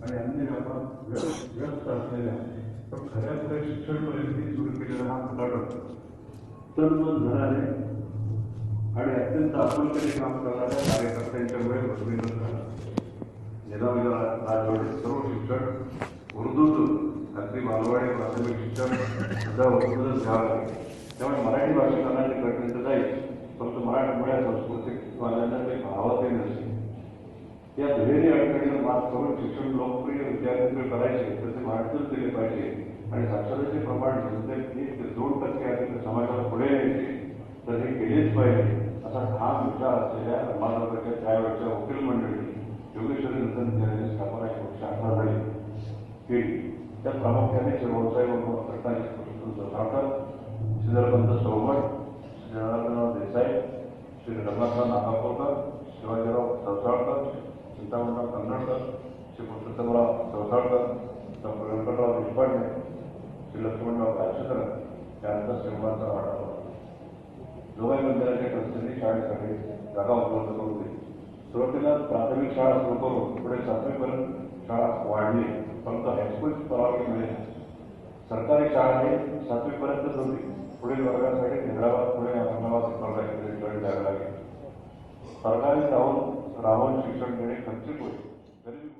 आणि अन्य व्यापारात व्यस्त व्यस्त असलेल्या पण खऱ्या शिक्षण परिस्थिती सुरू केलेला हा फटाकट तन मन धनाने आणि अत्यंत आपुलकीने काम करणाऱ्या कार्यकर्त्यांच्यामुळे मजबूत झाला निजामी राजवाडे सर्व शिक्षण उर्दूतून अगदी मालवाडी प्राथमिक शिक्षण सुद्धा उर्दूतच घ्यावं लागेल त्यामुळे मराठी भाषिकांना ते कठीण जाईल. मराठमोळ्या सांस्कृतिक वाल्यांना ते भावाचे नसते या दुहेरी अडचणीवर मात करून शिक्षण लोकप्रिय विद्यार्थी करायचे तर ते वाढतच दिले पाहिजे आणि साक्षरतेचे प्रमाण एक ते दोन टक्के अधिक समाजाला पुढे यायचे तर हे केलेच पाहिजे असा ठाम विचार असलेल्या समाजाच्या त्यावेळच्या वकील मंडळी योगेश्वरी नंदन यांनी स्थापना शाखा झाली केली त्या प्रामुख्याने व्यवसाय व प्रकाश सावकर श्रीधरबंत चौघड श्री जनार्दनराव देसाई श्री रघुनाथराव नागापूरकर शिवाजीराव चौसाळकर चिंतामणराव कन्नडकर श्री पुरुषोत्तमराव चौसाळकर डॉक्टर व्यंकटराव देशपांडे श्री लक्ष्मणराव राजशेखर त्यानंतर श्रीमंतराव आढावा जोगाई मंदिराच्या ट्रस्टींनी शाळेसाठी जागा उपलब्ध करून दिली. सुरुवातीला प्राथमिक शाळा सुरू करून पुढे सातवीपर्यंत शाळा वाढली परंतु हायस्कूलची परवानगी मिळेल. सरकारी शाळा ही सातवीपर्यंतच होती. पुढील वर्गासाठी हैदराबाद पुणे अहमदाबाद सरकारी जाऊन रावण शिक्षण घेणे खर्चिक होईल.